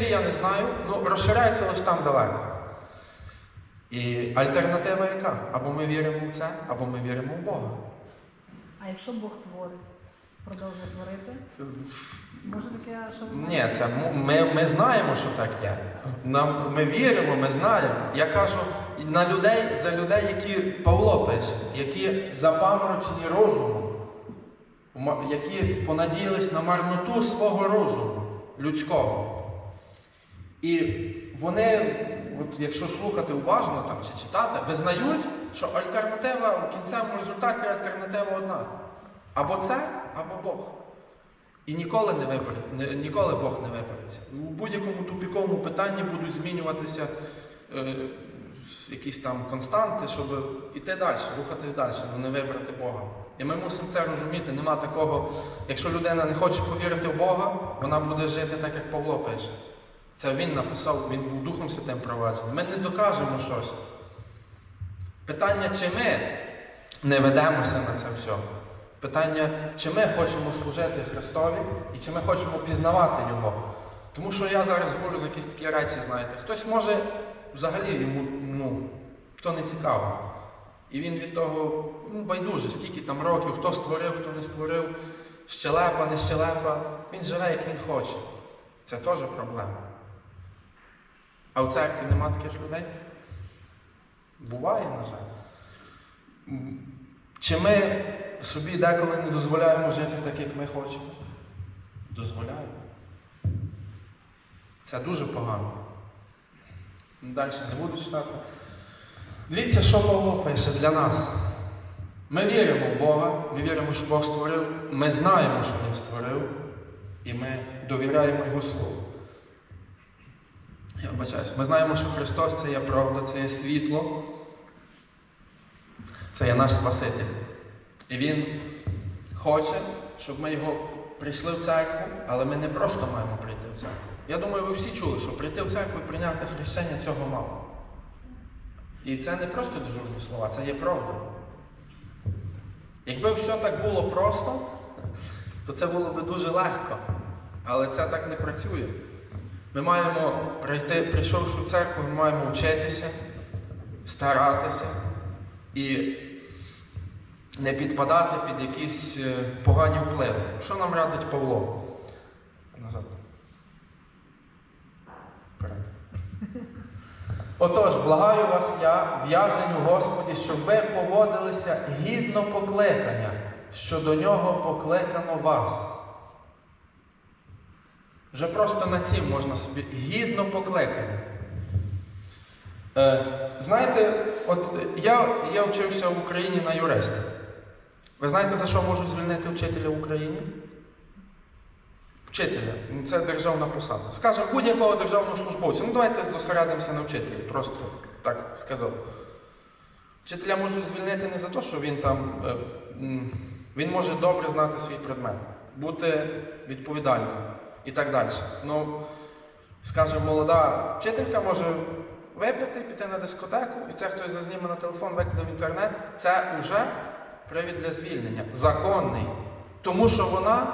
мережі я не знаю, ну розширяються лише там далеко. І альтернатива яка? Або ми віримо в це, або ми віримо в Бога. А якщо Бог творить, продовжує творити, може таке, що Ні, це ми, ми знаємо, що так є. Нам, ми віримо, ми знаємо. Я кажу на людей, за людей, які Павло пише, які запаморочені розумом, які понадіялись на марноту свого розуму людського. І вони, от якщо слухати уважно там, чи читати, визнають, що альтернатива в кінцевому результаті альтернатива одна. Або це, або Бог. І ніколи не вибере, не- ніколи Бог не вибереться. У будь-якому тупіковому питанні будуть змінюватися е, якісь там константи, щоб іти далі, рухатись далі, але не вибрати Бога. І ми мусимо це розуміти. Нема такого, якщо людина не хоче повірити в Бога, вона буде жити так, як Павло пише. Це він написав, він був Духом Святим проваджений. Ми не докажемо щось. Питання, чи ми не ведемося на це все. Питання, чи ми хочемо служити Христові і чи ми хочемо пізнавати Його. Тому що я зараз говорю за якісь такі речі, знаєте, хтось може взагалі йому, ну, хто не цікаво. І він від того ну, байдуже, скільки там років, хто створив, хто не створив, щелепа, не щелепа. Він живе, як він хоче. Це теж проблема. А у церкві нема таких людей? Буває, на жаль. Чи ми собі деколи не дозволяємо жити так, як ми хочемо? Дозволяємо. Це дуже погано. Далі не буду читати. Дивіться, що Павло пише для нас. Ми віримо в Бога, ми віримо, що Бог створив, ми знаємо, що Він створив, і ми довіряємо Його Слову. Я вибачаюсь. Ми знаємо, що Христос це є правда, це є світло, це є наш Спаситель. І Він хоче, щоб ми його прийшли в церкву, але ми не просто маємо прийти в церкву. Я думаю, ви всі чули, що прийти в церкву і прийняти хрещення цього мало. І це не просто дежурні слова, це є правда. Якби все так було просто, то це було б дуже легко. Але це так не працює. Ми маємо прийти, прийшовши в церкву, ми маємо вчитися, старатися і не підпадати під якісь е, погані впливи. Що нам радить Павло? Назад. Вперед. Отож, благаю вас я, в'язень у Господі, щоб ви поводилися гідно покликання, що до нього покликано вас. Вже просто на цім можна собі гідно покликання. Е, знаєте, от я, я вчився в Україні на юриста. Ви знаєте, за що можуть звільнити вчителя в Україні? Вчителя. Це державна посада. Скажемо, будь-якого державного службовця. Ну давайте зосередимося на вчителі. Просто так сказав. Вчителя можуть звільнити не за те, що він там. е, Він може добре знати свій предмет, бути відповідальним і так далі. Ну, скажімо, молода вчителька може випити, піти на дискотеку, і це хтось зазніме на телефон, викладе в інтернет. Це вже привід для звільнення. Законний. Тому що вона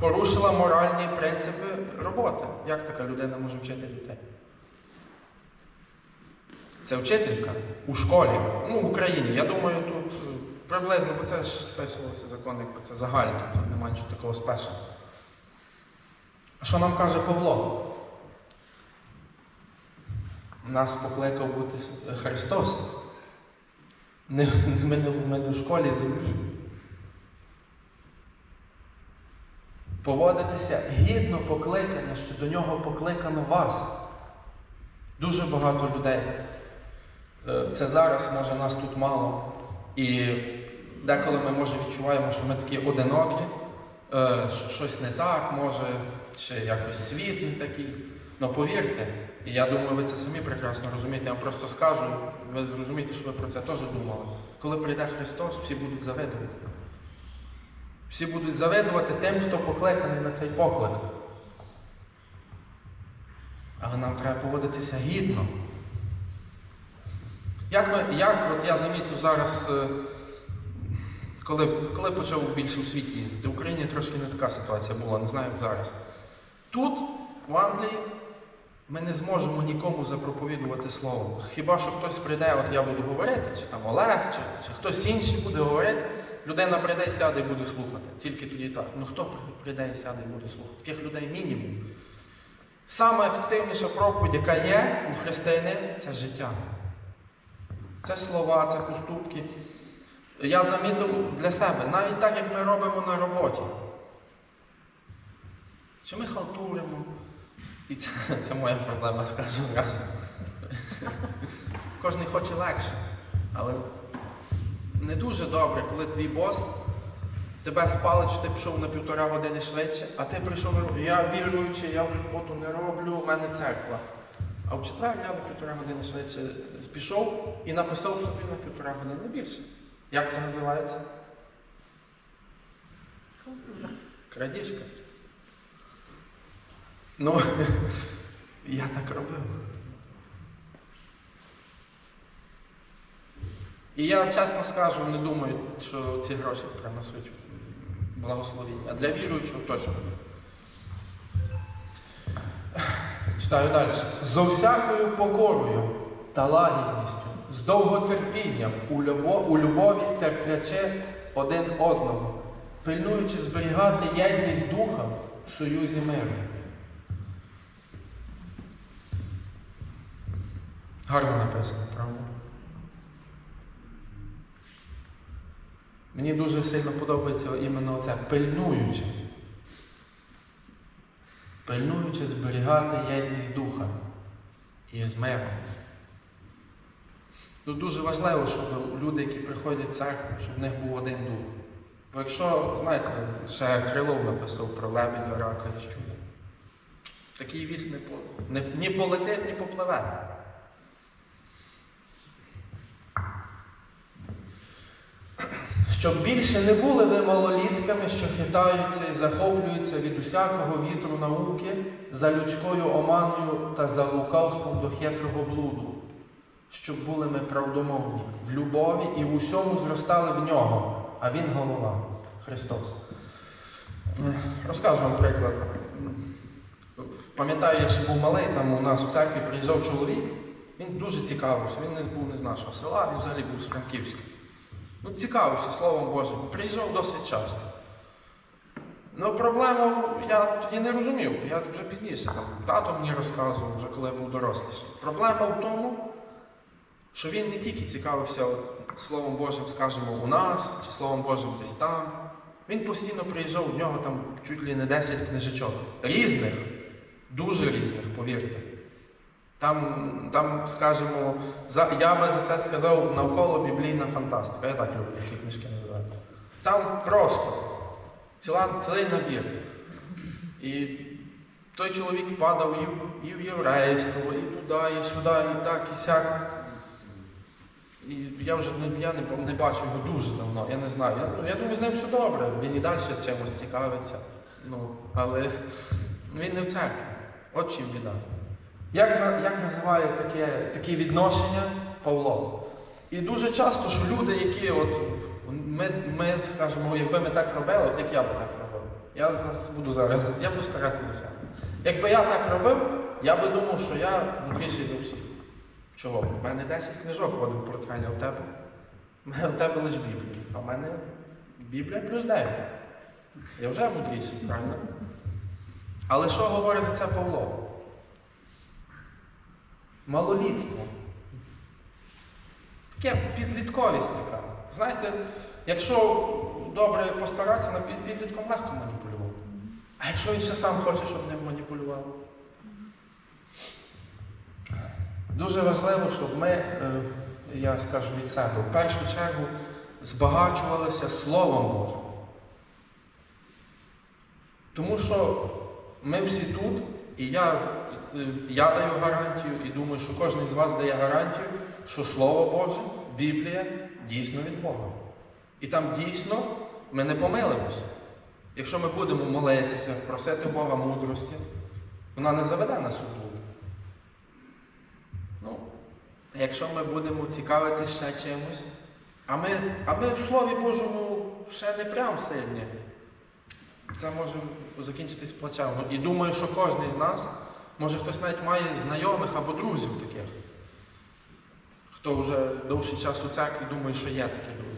порушила моральні принципи роботи. Як така людина може вчити дітей? Це вчителька у школі, ну, в Україні. Я думаю, тут е, приблизно, бо це ж списувалося закон, якби це загальний, тут немає нічого такого спешного. А що нам каже Павло? Нас покликав бути Христос. Ми, не, ми не в школі землі. Поводитися гідно покликання, що до нього покликано вас. Дуже багато людей. Е, Це зараз, може, нас тут мало. І деколи ми, може, відчуваємо, що ми такі одинокі, е, щось не так, може, чи якось світ не такий. Ну повірте, і я думаю, ви це самі прекрасно розумієте. Я вам просто скажу, ви зрозумієте, що ви про це теж думали. Коли прийде Христос, всі будуть завидувати. Всі будуть завидувати тим, хто покликаний на цей поклик. Але нам треба поводитися гідно. Як, ми, як от я замітив зараз, е, коли, коли почав більше у світі їздити, в Україні трошки не така ситуація була, не знаю, як зараз. Тут, в Англії, ми не зможемо нікому запроповідувати слово. Хіба що хтось прийде, от я буду говорити, чи там Олег, чи, чи хтось інший буде говорити, людина прийде і сяде і буде слухати. Тільки тоді так. Ну хто прийде і сяде і буде слухати? Таких людей мінімум. Сама ефективніша проповідь, яка є у християнин, це життя. Це слова, це поступки. Я замітив для себе, навіть так, як ми робимо на роботі. Чи ми халтуримо? І це, це моя проблема, скажу зразу. Кожен хоче легше. Але не дуже добре, коли твій бос тебе спалить, що ти пішов на півтора години швидше, а ти прийшов роботу. Я віруючий, я в суботу не роблю, у мене церква. А в четвер я на півтора години швидше пішов і написав собі на півтора години більше. Як це називається? Крадіжка. Ну, я так робив. І я чесно скажу, не думаю, що ці гроші приносять благословіння. А для віруючого точно. Читаю далі. З всякою покорою та лагідністю, з довготерпінням у, любо, у любові терпляче один одного, пильнуючи зберігати єдність духа в союзі миру. Гарно написано, правда? Мені дуже сильно подобається іменно оце пильнуючи. Пильнуючи зберігати єдність духа і з миром. Тут дуже важливо, щоб люди, які приходять в церкву, щоб в них був один дух. Бо якщо, знаєте, ще Крилов написав про лебедя, рака і щуня. Такий віс не, по, не, ні полетить, ні попливе. Щоб більше не були ви малолітками, що хитаються і захоплюються від усякого вітру науки за людською оманою та за лукавством до хитрого блуду, щоб були ми правдомовні в любові і в усьому зростали в нього, а Він голова Христос. Е, Розкажу вам приклад. Пам'ятаю, я ще був малий, там у нас в церкві приїжджав чоловік, він дуже цікавився, він не був не з нашого села, він взагалі був з Франківська. Ну, цікавився Словом Божим, приїжджав досить часто. Ну, проблему я тоді не розумів, я вже пізніше, там, тато мені розказував, вже коли я був доросліший. Проблема в тому, що він не тільки цікавився от, Словом Божим, скажімо, у нас, чи Словом Божим десь там. Він постійно приїжджав, у нього там чуть ли не 10 книжечок. Різних, дуже різних, повірте. Там, там скажімо, за, я би за це сказав навколо біблійна фантастика. Я так люблю такі книжки називати. Там просто ціла, цілий набір. І той чоловік падав і, і в єврейство, і туди, і сюди, і так, і сяк. І я вже я не, не бачу його дуже давно, я не знаю. Я, ну, я думаю, з ним все добре. Він і далі чимось цікавиться. Ну, але він не в церкві. От чим біда. Як, як називає таке, такі відношення Павло? І дуже часто, що люди, які от ми, ми скажемо, якби ми так робили, от як я би так робив. Я буду зараз, я буду старатися за себе. Якби я так робив, я би думав, що я мудріший за всіх. Чого? У мене 10 книжок ходить в портфелі, а у тебе? У тебе лише Біблія. А в мене Біблія плюс 9. Я вже мудріший, правильно? Але що говорить за це Павло? Малолітство. Таке підлітковість така. Знаєте, якщо добре постаратися, на підлітком легко маніпулювати. А якщо він ще сам хоче, щоб ним маніпулювали? Дуже важливо, щоб ми, е, я скажу від себе, в першу чергу збагачувалися Словом Божим. Тому що ми всі тут, і я, е, я даю гарантію, і думаю, що кожен з вас дає гарантію, що Слово Боже, Біблія дійсно від Бога. І там дійсно ми не помилимося. Якщо ми будемо молитися, просити Бога мудрості, вона не заведе нас у блуд. Ну, а якщо ми будемо цікавитися ще чимось, а ми, а ми в Слові Божому ще не прям сильні, це може закінчитись плачевно. І думаю, що кожен з нас Може хтось навіть має знайомих або друзів таких, хто вже довший час у церкві думає, що є такі люди.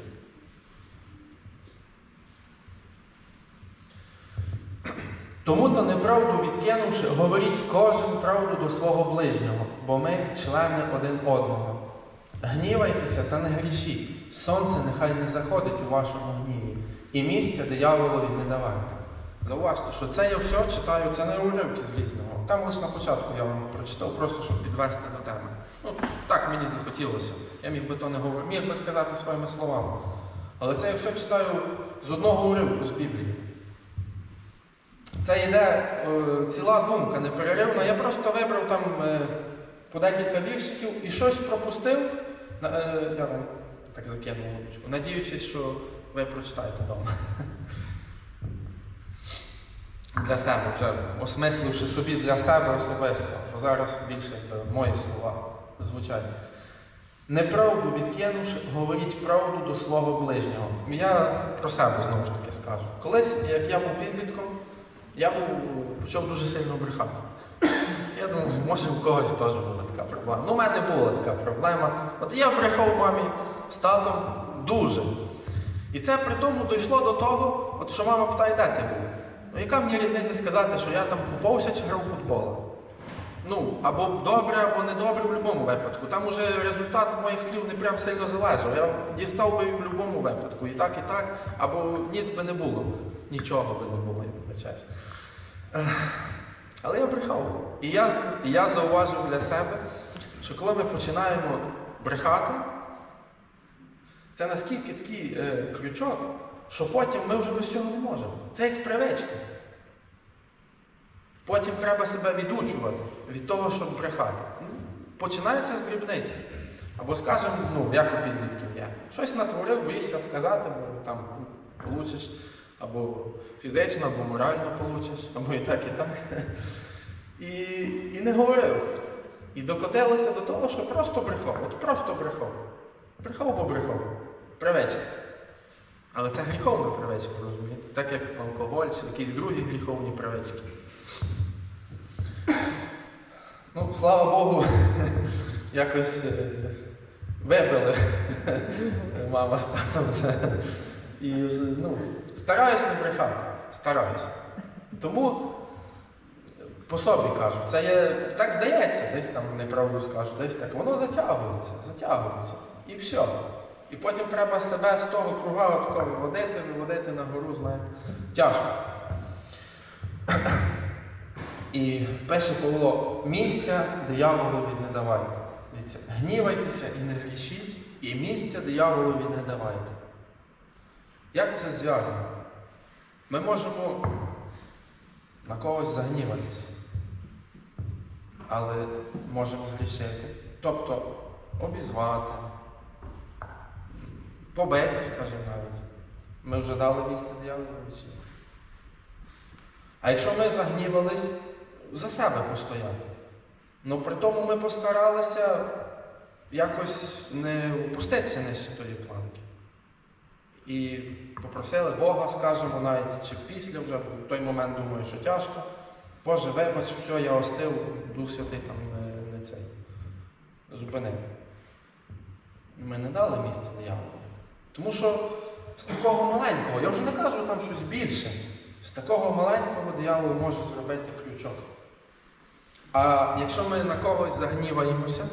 Тому та неправду відкинувши, говоріть кожен правду до свого ближнього, бо ми члени один одного. Гнівайтеся та не грішіть. Сонце нехай не заходить у вашому гніві, і місця дияволові не давайте. Зауважте, що це я все читаю, це не уривки з різного. Там лише на початку я вам прочитав, просто щоб підвести до теми. Ну, так мені захотілося. Я міг би то не говорити, міг би сказати своїми словами. Але це я все читаю з одного уривку з Біблії. Це йде е, ціла думка непереривна. Я просто вибрав там е, по декілька віршиків і щось пропустив. На- е, я вам так закинув лапочку, надіючись, що ви прочитаєте вдома. Для себе вже осмисливши собі для себе особисто. Бо зараз більше мої слова звучать. Неправду відкинувши, говоріть правду до свого ближнього. Я про себе знову ж таки скажу. Колись, як я був підлітком, я був, почав дуже сильно брехати. Я думав, може у когось теж була така проблема. Ну, у мене була така проблема. От я брехав мамі з татом дуже. І це при тому дійшло до того, от що мама питає, де ти був? Ну, яка мені різниця сказати, що я там купався чи грав футбол? Ну, або добре, або не добре в будь-якому випадку. Там уже результат моїх слів не прям сильно залежав. Я дістав би в будь-якому випадку. І так, і так, або ніц би не було. Нічого би не було, вибачаюсь. Але я брехав. І я, я зауважив для себе, що коли ми починаємо брехати, це наскільки такий е, крючок, що потім ми вже без цього не можемо. Це як привичка. Потім треба себе відучувати від того, щоб брехати. Ну, Починається з дрібниці. Або скажемо, ну, як у підлітків є. Щось натворив, боїшся сказати, бо там получиш або фізично, або морально получиш, або і так, і так. І, і не говорив. І докотилося до того, що просто брехав. От просто брехав. Брехав, бо брехав. Привичка. Але це гріховна привичка, розумієте? Так як алкоголь чи якісь другі гріховні привички. Ну, слава Богу, якось е, вибили мама з татом це. І ну, стараюсь не брехати. Стараюсь. Тому по собі кажу, це є, так здається, десь там неправду скажу, десь так. Воно затягується, затягується. І все. І потім треба себе з того круга отако виводити, виводити на гору, знаєте. Тяжко. І пише Павло, місця дияволові не давайте. Дивіться, гнівайтеся і не грішіть, і місця дияволові не давайте. Як це зв'язано? Ми можемо на когось загніватися, але можемо згрішити. Тобто обізвати, побити, скажімо навіть. Ми вже дали місце ні? А якщо ми загнівались, за себе постояти. Ну при тому ми постаралися якось не опуститися нижче тої планки. І попросили Бога, скажемо, навіть чи після вже, в той момент думаю, що тяжко. Боже, вибач, все, я остив, Дух Святий там не, не цей. Зупинив. Ми не дали місце дияволу. Тому що з такого маленького, я вже не кажу там щось більше, з такого маленького диявол може зробити крючок. А якщо ми на когось загніваємося,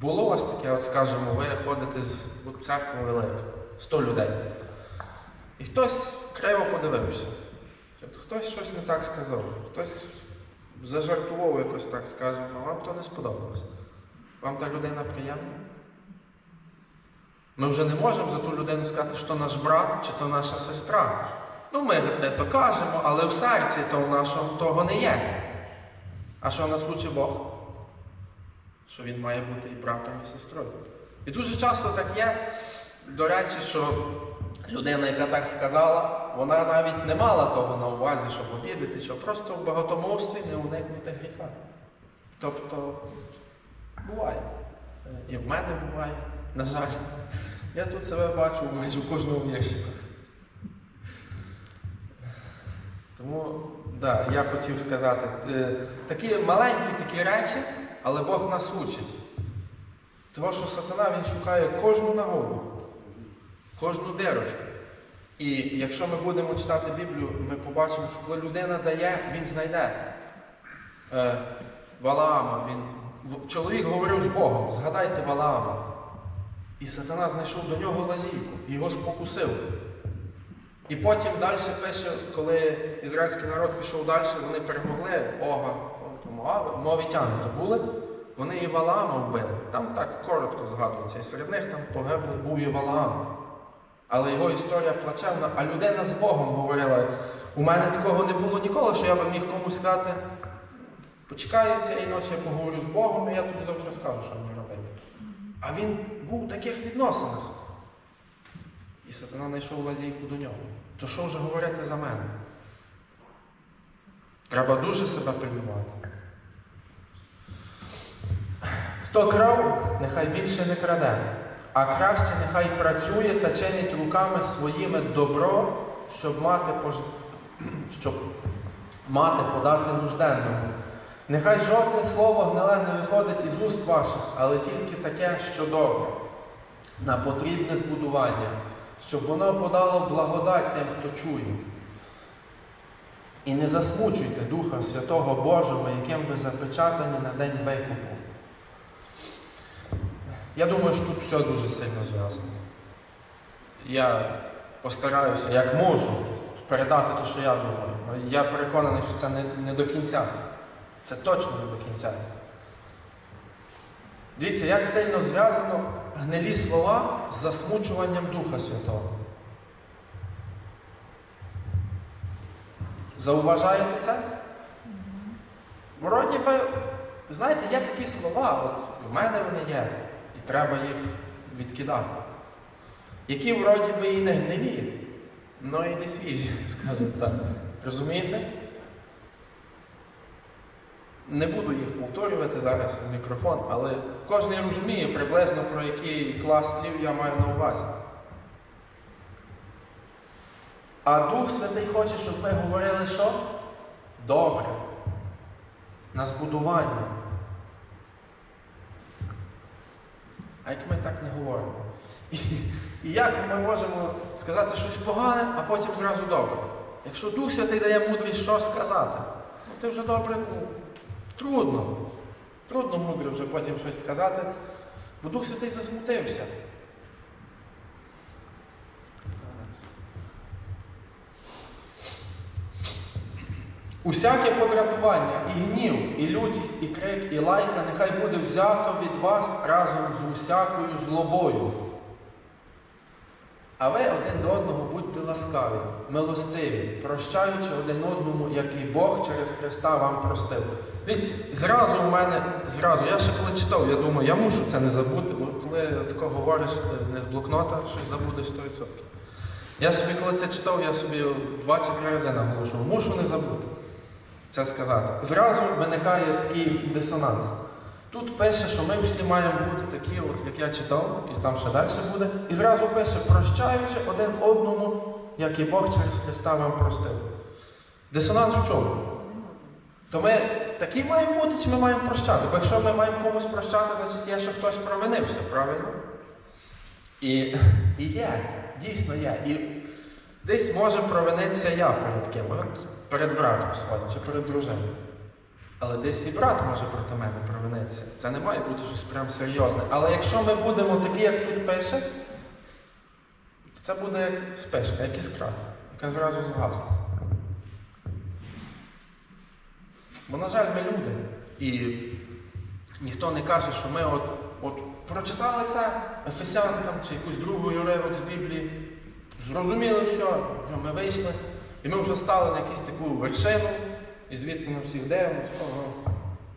було у вас таке, от скажімо, ви ходите з церкви велика, 100 людей. І хтось криво подивився. Хтось щось не так сказав, хтось зажартував якось так скажемо, а вам то не сподобалося. Вам та людина приємна? Ми вже не можемо за ту людину сказати, що наш брат чи то наша сестра. Ну, ми то кажемо, але в серці то в нашому того не є. А що нас учить Бог? Що він має бути і братом, і сестрою. І дуже часто так є, до речі, що людина, яка так сказала, вона навіть не мала того на увазі, щоб обідати, що просто в багатомовстві не уникнути гріха. Тобто буває. І в мене буває, на жаль. Я тут себе бачу майже в кожному віршику. Тому Да, я хотів сказати, е, такі маленькі такі речі, але Бог нас учить. Тому що сатана він шукає кожну нагоду, кожну дирочку. І якщо ми будемо читати Біблію, ми побачимо, що коли людина дає, він знайде. Е, Валаама, він, чоловік говорив з Богом, згадайте Валаама. І сатана знайшов до нього лазійку, його спокусив. І потім далі пише, коли ізраїльський народ пішов далі, вони перемогли Ога, мовітяни то вони і Валаама вбили. Там так коротко згадується. І серед них там погиблий був і Валаам. Але його історія плачевна, а людина з Богом говорила, у мене такого не було ніколи, що я би міг комусь сказати, почекаю цієї ночі, я поговорю з Богом, і я тобі завтра скажу, що мені робити. А він був в таких відносинах. І сатана знайшов лазійку до нього. То що вже говорити за мене? Треба дуже себе пильнувати. Хто крав, нехай більше не краде, а краще нехай працює та чинить руками своїми добро, щоб мати, пож... щоб мати подати нужденному. Нехай жодне слово гниле не виходить із уст ваших, але тільки таке, що добре, на потрібне збудування, щоб воно подало благодать тим, хто чує. І не засмучуйте Духа Святого Божого, яким ви запечатані на день викупу. Я думаю, що тут все дуже сильно зв'язано. Я постараюся, як можу, передати те, що я думаю. Я переконаний, що це не, не до кінця. Це точно не до кінця. Дивіться, як сильно зв'язано гнилі слова з засмучуванням Духа Святого. Зауважаєте це? Вроді би, знаєте, є такі слова, от в мене вони є, треба їх відкидати. Які вроді би і не гнилі, але і не свіжі, скажімо так. Розумієте? Не буду їх повторювати зараз в мікрофон, але кожен розуміє приблизно про який клас слів я маю на увазі. А Дух Святий хоче, щоб ми говорили що? Добре. На збудування. А як ми так не говоримо? І, як ми можемо сказати щось погане, а потім зразу добре? Якщо Дух Святий дає мудрість, що сказати, ну ти вже добре, ну, трудно. Трудно мудро вже потім щось сказати, бо Дух Святий засмутився. Усяке подратування, і гнів, і лютість, і крик, і лайка нехай буде взято від вас разом з усякою злобою. А ви один до одного будьте ласкаві, милостиві, прощаючи один одному, як і Бог через Христа вам простив. Дивіться, зразу у мене, зразу, я ще коли читав, я думаю, я мушу це не забути, бо коли тако говориш не з блокнота, щось забудеш 100%. Я собі, коли це читав, я собі два чи три рази наголошував, мушу не забути це сказати. Зразу виникає такий дисонанс. Тут пише, що ми всі маємо бути такі, от, як я читав, і там ще далі буде. І зразу пише, прощаючи один одному, як і Бог через Христа вам простив. Дисонанс в чому? То ми такі маємо бути, чи ми маємо прощати? Бо якщо ми маємо комусь прощати, значить є, що хтось провинився, правильно? І, і є, дійсно є. І десь може провинитися я перед ким, перед братом своїм чи перед дружиною. Але десь і брат може проти мене провинитися. Це не має бути щось прям серйозне. Але якщо ми будемо такі, як тут пише, це буде як спешка, як іскра, яка зразу згасне. Бо, на жаль, ми люди. І ніхто не каже, що ми от, от прочитали це Ефесян там, чи якусь другу уривок з Біблії, зрозуміли все, ми вийшли, і ми вже стали на якусь таку вершину, і звідти ми всіх дивимося, ого,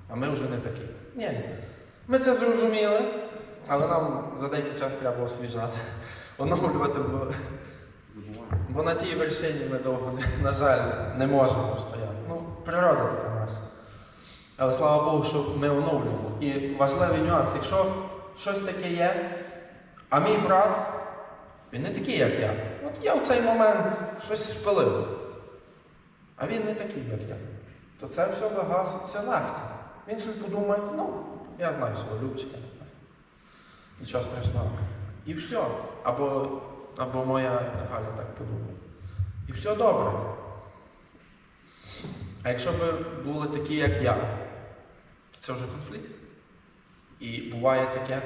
а ми вже не такі. Ні, ні. Ми це зрозуміли, але нам за деякий час треба освіжати, оновлювати, бо, бо на тій вершині ми довго, на жаль, не можемо стояти. Ну, природа така наша. Але слава Богу, що ми оновлюємо. І важливий нюанс, якщо щось таке є, а мій брат, він не такий, як я. От я в цей момент щось спилив. а він не такий, як я, то це все загаситься легко. Він собі подумає, ну, я знаю свого Любчика. Нічого страшного. І все. Або, або моя Галя так подумає. І все добре. А якщо б були такі, як я, то це вже конфлікт. І буває таке,